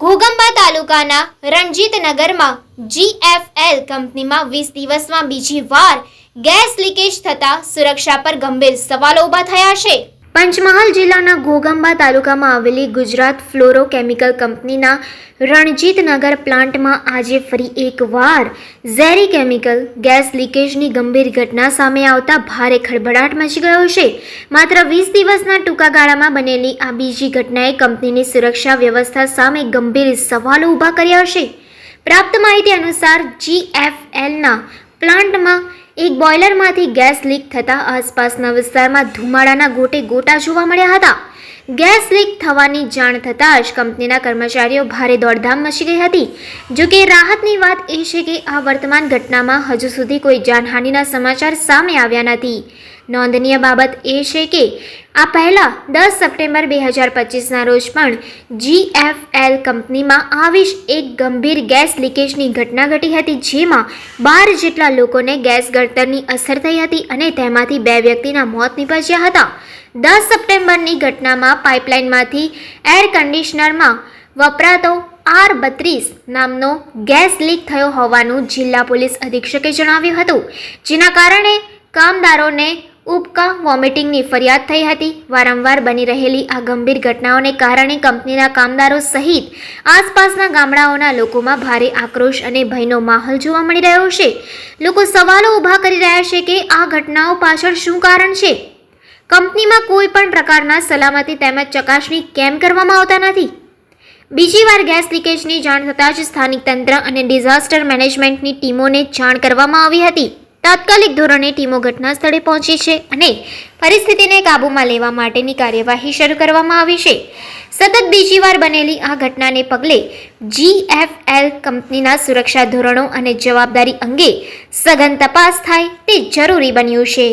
ઘોગંબા તાલુકાના રણજીતનગરમાં જીએફએલ કંપનીમાં વીસ દિવસમાં બીજી વાર ગેસ લીકેજ થતાં સુરક્ષા પર ગંભીર સવાલો ઊભા થયા છે. પંચમહાલ જિલ્લાના ઘોગંબા તાલુકામાં આવેલી ગુજરાત ફ્લોરો કેમિકલ કંપનીના રણજીતનગર પ્લાન્ટમાં આજે ફરી એકવાર ઝેરી કેમિકલ ગેસ લીકેજની ગંભીર ઘટના સામે આવતા ભારે ખળભળાટ મચી ગયો છે. માત્ર વીસ દિવસના ટૂંકા ગાળામાં બનેલી આ બીજી ઘટનાએ કંપનીની સુરક્ષા વ્યવસ્થા સામે ગંભીર સવાલો ઊભા કર્યા છે. પ્રાપ્ત માહિતી અનુસાર જીએફએલના પ્લાન્ટમાં એક બોઇલરમાંથી ગેસ લીક થતાં આસપાસના વિસ્તારમાં ધુમાડાના ગોટે ગોટા જોવા મળ્યા હતા. ગેસ લીક થવાની જાણ થતાં જ કંપનીના કર્મચારીઓ ભારે દોડધામ મચી ગઈ હતી. જો કે રાહતની વાત એ છે કે આ વર્તમાન ઘટનામાં હજુ સુધી કોઈ જાનહાનિના સમાચાર સામે આવ્યા નથી. નોંધનીય બાબત એ છે કે આ પહેલાં દસ સપ્ટેમ્બર બે હજાર પચીસના રોજ પણ જીએફએલ કંપનીમાં આવી એક ગંભીર ગેસ લીકેજની ઘટના ઘટી હતી જેમાં બાર જેટલા લોકોને ગેસ ગળતરની અસર થઈ હતી અને તેમાંથી બે વ્યક્તિના મોત નીપજ્યા હતા. દસ સપ્ટેમ્બરની ઘટનામાં પાઇપલાઇનમાંથી એર કન્ડિશનરમાં વપરાતો આર બત્રીસ નામનો ગેસ લીક થયો હોવાનું જિલ્લા પોલીસ અધિક્ષકે જણાવ્યું હતું. જેના કારણે કામદારોને ઉપકા, વોમિટિંગની ફરિયાદ થઈ હતી. વારંવાર બની રહેલી આ ગંભીર ઘટનાઓને કારણે કંપનીના કામદારો સહિત આસપાસના ગામડાઓના લોકોમાં ભારે આક્રોશ અને ભયનો માહોલ જોવા મળી રહ્યો છે. લોકો સવાલો ઊભા કરી રહ્યા છે કે આ ઘટનાઓ પાછળ શું કારણ છે? કંપનીમાં કોઈ પણ પ્રકારના સલામતી તેમજ ચકાસણી કેમ કરવામાં આવતા નથી? બીજી વાર ગેસ લીકેજની જાણ થતાં જ સ્થાનિક તંત્ર અને ડિઝાસ્ટર મેનેજમેન્ટની ટીમોને જાણ કરવામાં આવી હતી. તાત્કાલિક ધોરણે ટીમો ઘટના સ્થળે પહોંચી છે અને પરિસ્થિતિને કાબૂમાં લેવા માટેની કાર્યવાહી શરૂ કરવામાં આવી છે. સતત બીજી વાર બનેલી આ ઘટનાને પગલે જીએફએલ કંપનીના સુરક્ષા ધોરણો અને જવાબદારી અંગે સઘન તપાસ થાય તે જરૂરી બન્યું છે.